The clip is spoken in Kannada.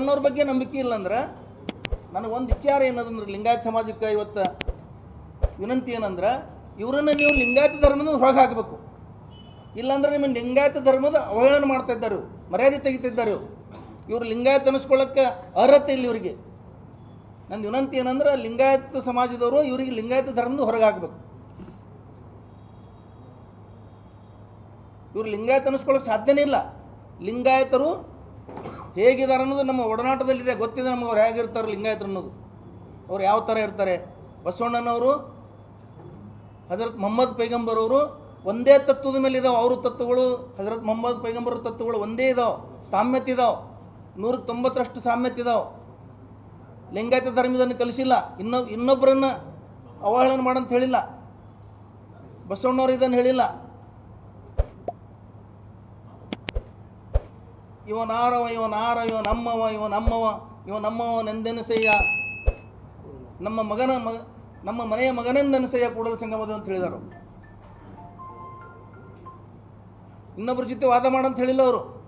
ಬಸವಣ್ಣವ್ರ ಬಗ್ಗೆ ನಂಬಿಕೆ ಇಲ್ಲ ಅಂದ್ರೆ ಒಂದು ವಿಚಾರ ಏನದಂದ್ರೆ ಲಿಂಗಾಯತ ಸಮಾಜಕ್ಕೆ ಇವತ್ತು ವಿನಂತಿ ಏನಂದ್ರೆ ಇವರನ್ನು ನೀವು ಲಿಂಗಾಯತ ಧರ್ಮದ ಹೊರಗೆ ಹಾಕಬೇಕು. ಇಲ್ಲಾಂದ್ರೆ ನಿಮ್ಮ ಲಿಂಗಾಯತ ಧರ್ಮದ ಅವಹೇಳನ ಮಾಡ್ತಾ ಇದ್ದಾರೆ. ಮರ್ಯಾದೆ ತೆಗಿತಿದ್ದಾರೆ ಇವರು. ಇವ್ರು ಲಿಂಗಾಯತ ಅನಿಸ್ಕೊಳ್ಳೋಕ್ಕೆ ಅರ್ಹತೆ ಇಲ್ಲ ಇವರಿಗೆ. ನನ್ನ ವಿನಂತಿ ಏನಂದ್ರೆ ಲಿಂಗಾಯತ ಸಮಾಜದವರು ಇವರಿಗೆ ಲಿಂಗಾಯತ ಧರ್ಮದ ಹೊರಗೆ ಹಾಕಬೇಕು. ಇವರು ಲಿಂಗಾಯತ ಅನಿಸ್ಕೊಳ್ಳೋಕೆ ಸಾಧ್ಯನೇ ಇಲ್ಲ. ಲಿಂಗಾಯತರು ಹೇಗಿದ್ದಾರೆ ಅನ್ನೋದು ನಮ್ಮ ಒಡನಾಟದಲ್ಲಿದೆ, ಗೊತ್ತಿದೆ ನಮ್ಗೆ ಅವ್ರು ಹೇಗಿರ್ತಾರೆ, ಲಿಂಗಾಯತರು ಅನ್ನೋದು. ಅವ್ರು ಯಾವ ಥರ ಇರ್ತಾರೆ? ಬಸವಣ್ಣನವರು, ಹಜರತ್ ಮೊಹಮ್ಮದ್ ಪೈಗಂಬರ್ ಅವರು ಒಂದೇ ತತ್ವದ ಮೇಲೆ ಇದಾವೆ. ಅವ್ರ ತತ್ವಗಳು, ಹಜರತ್ ಮೊಹಮ್ಮದ್ ಪೈಗಂಬರ್ ತತ್ವಗಳು ಒಂದೇ ಇದಾವೆ. ಸಾಮ್ಯತೆ ಇದಾವೆ. ನೂರಕ್ಕೆ ತೊಂಬತ್ತರಷ್ಟು ಸಾಮ್ಯತೆ ಇದಾವೆ. ಲಿಂಗಾಯತ ಧರ್ಮದನ್ನು ಕಲಿಸಿಲ್ಲ. ಇನ್ನೊ, ಇನ್ನೊಬ್ಬರನ್ನು ಅವಹೇಳನ ಮಾಡಂತ ಹೇಳಿಲ್ಲ. ಬಸವಣ್ಣವ್ರು ಇದನ್ನು ಹೇಳಿಲ್ಲ. ಇವ ನಾರವ ಇವ ನಮ್ಮವ ಇವ ನಮ್ಮವ ಇವ ನಮ್ಮ ಮಗನ ಮಗ, ನಮ್ಮ ಮನೆಯ ಮಗನೆಂದೆನಸೆಯ ಕೂಡಲ ಸಂಗಮದ ಅಂತ ಹೇಳಿದರು ಇನ್ನೊಬ್ಬರ ಜೊತೆ ವಾದ ಮಾಡಂತ ಹೇಳಿಲ್ಲ ಅವರು.